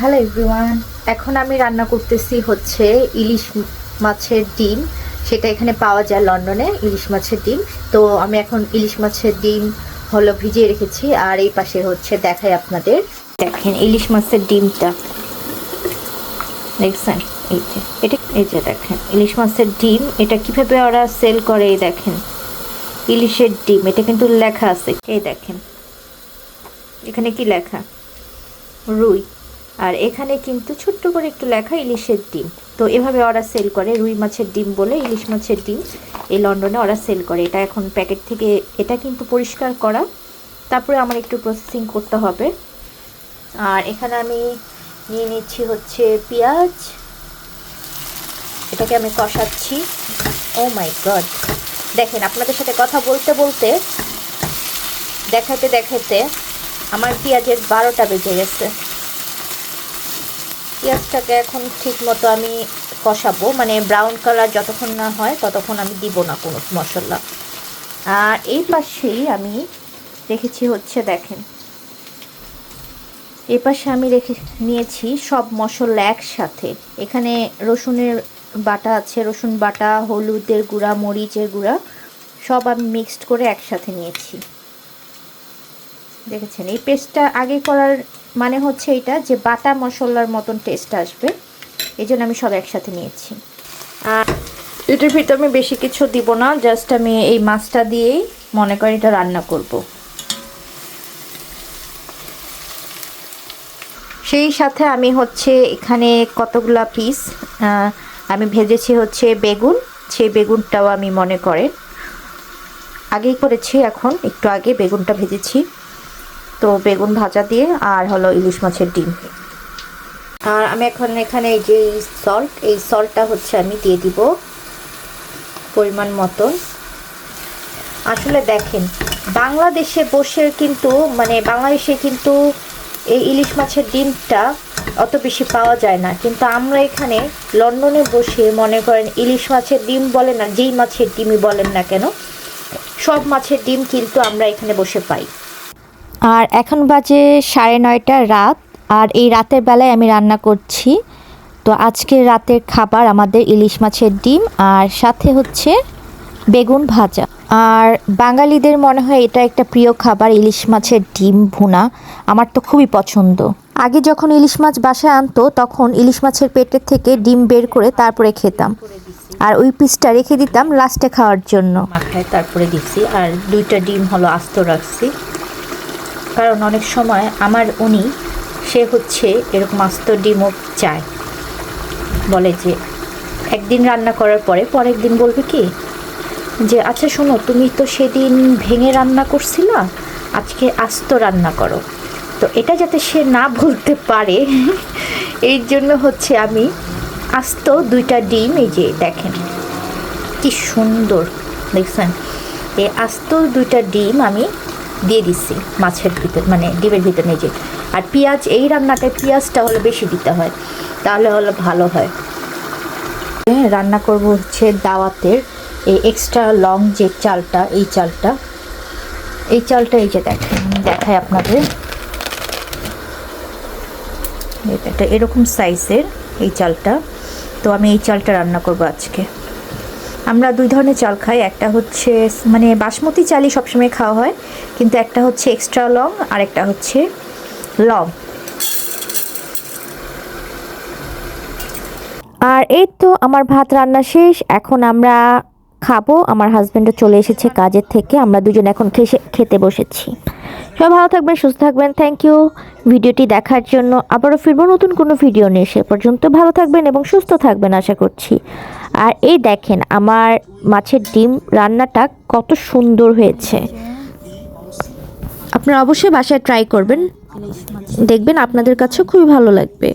Hello everyone, এখন আমি রান্না করতেছি হচ্ছে ইলিশ মাছের ডিম। সেটা এখানে পাওয়া যায় লন্ডনে, ইলিশ মাছের ডিম। তো আমি এখন ইলিশ মাছের ডিম হলো ভিজিয়ে রেখেছি, আর এই পাশে হচ্ছে দেখাই আপনাদের। দেখেন ইলিশ মাছের ডিমটা। দেখছেন? এই যে, এটা, এই যে দেখেন, ইলিশ মাছের ডিম। এটা কীভাবে ওরা সেল করে, এই দেখেন। ইলিশের ডিম, এটা কিন্তু লেখা আছে। এই দেখেন, এখানে কি লেখা? রুই। আর এখানে কিন্তু ছোট্ট করে একটু লেখা ইলিশের ডিম। তো এভাবে ওরা সেল করে, রুই মাছের ডিম বলে ইলিশ মাছের ডিম এই লন্ডনে ওরা সেল করে। এটা এখন প্যাকেট থেকে এটা কিন্তু পরিষ্কার করা। তারপরে আমার একটু প্রসেসিং করতে হবে। আর এখানে আমি নিয়ে নিচ্ছি হচ্ছে পেঁয়াজ। এটাকে আমি কষাচ্ছি। ও মাই গড দেখেন, আপনাদের সাথে কথা বলতে বলতে দেখাতে দেখাতে আমার পেঁয়াজের বারোটা বেজে গেছে। পেঁয়াজটাকে এখন ঠিক মতো আমি কষাবো মানে ব্রাউন কালার যতক্ষণ না হয় ততক্ষণ আমি দিব না কোনো মশলা। আর এই পাশেই আমি রেখেছি হচ্ছে দেখেন, এই পাশে আমি রেখে নিয়েছি সব মশলা একসাথে। এখানে রসুনের বাটা আছে, রসুন বাটা, হলুদের গুঁড়া, মরিচের গুঁড়া, সব আমি মিক্সড করে একসাথে নিয়েছি। দেখেছেন? এই পেস্টটা আগে করার মানে হচ্ছে এটা যে বাটা মশলার মতন টেস্ট আসবে। এই জন্য আমি সব একসাথে নিয়েছি। আর এটার ভিতরে আমি বেশি কিছু দিব না জাস্ট আমি এই মাছটা দিয়েই মনে করি এটা রান্না করব। সেই সাথে আমি হচ্ছে এখানে কতগুলা পিস আমি ভেজেছি হচ্ছে বেগুন। সেই বেগুনটাও আমি মনে করেন আগেই করেছি, এখন একটু আগে বেগুনটা ভেজেছি। তো বেগুন ভাজা দিয়ে আর হলো ইলিশ মাছের ডিম। আর আমি এখন এখানে যে সল্ট এই সল্টটা হচ্ছে আমি দিয়ে দিব পরিমাণ মতো আসলে দেখেন, বাংলাদেশে বসে কিন্তু মানে বাংলাদেশে কিন্তু এই ইলিশ মাছের ডিমটা অত বেশি পাওয়া যায় না। কিন্তু আমরা এখানে লন্ডনে বসে মনে করেন ইলিশ মাছের ডিম বলেন না, যেই মাছের ডিমই বলেন না কেন, সব মাছের ডিম কিন্তু আমরা এখানে বসে পাই। আর এখন বাজে সাড়ে নয়টা রাত, আর এই রাতের বেলায় আমি রান্না করছি। তো আজকের রাতের খাবার আমাদের ইলিশ মাছের ডিম আর সাথে হচ্ছে বেগুন ভাজা। আর বাঙালিদের মনে হয় এটা একটা প্রিয় খাবার ইলিশ মাছের ডিম ভুনা। আমার তো খুবই পছন্দ। আগে যখন ইলিশ মাছ বাসায় আনতো, তখন ইলিশ মাছের পেটের থেকে ডিম বের করে তারপরে খেতাম। আর ওই পিসটা রেখে দিতাম লাস্টে খাওয়ার জন্য। তারপরে দিচ্ছি। আর দুইটা ডিম হলো আস্ত রাখছি। কারণ অনেক সময় আমার উনি, সে হচ্ছে এরকম আস্ত ডিমও চায়। বলে যে, একদিন রান্না করার পরে পরের দিন বলবে কি? যে আচ্ছা শোনো, তুমি তো সেদিন ভেঙে রান্না করছিলা, আজকে আস্ত রান্না করো। তো এটা যাতে সে না বলতে পারে এই জন্য হচ্ছে আমি আস্ত দুইটা ডিম, এই যে দেখেন, কি সুন্দর, দেখছেন? এই আস্ত দুইটা ডিম আমি দিয়ে দিচ্ছি মাছের ভিতর মানে ডিমের ভিতর যে। আর পেঁয়াজ, এই রান্নাটায় পেঁয়াজটা হলে বেশি দিতে হয়, তাহলে হলো ভালো হয়। রান্না করব হচ্ছে দাওয়াতের এই এক্সট্রা লং যে চালটা, এই চালটা। এই চালটা এই যে দেখেন দেখাই আপনাদের। এটা এরকম সাইজের এই চালটা। তো আমি এই চালটা রান্না করব আজকে। আমরা দুই ধরনের চাল খাই। একটা হচ্ছে মানে বাসমতি চালই সবসময় খাওয়া হয়, কিন্তু একটা হচ্ছে এক্সট্রা লং, আর একটা হচ্ছে লং। আর এই তো আমার ভাত রান্না শেষ। এখন আমরা খাব। আমার হাজব্যান্ডও চলে এসেছে কাজের থেকে। আমরা দুজন এখন খেসে, খেতে বসেছি। সবাই ভালো থাকবেন, সুস্থ থাকবেন। থ্যাংক ইউ ভিডিওটি দেখার জন্য আবারও ফিরবো নতুন কোনো ভিডিও নিয়ে। সে পর্যন্ত ভালো থাকবেন এবং সুস্থ থাকবেন, আশা করছি। আর এই দেখেন আমার মাছের ডিম রান্নাটা কত সুন্দর হয়েছে। আপনারা অবশ্যই বাসায় ট্রাই করবেন। দেখবেন আপনাদের কাছে খুবই ভালো লাগবে।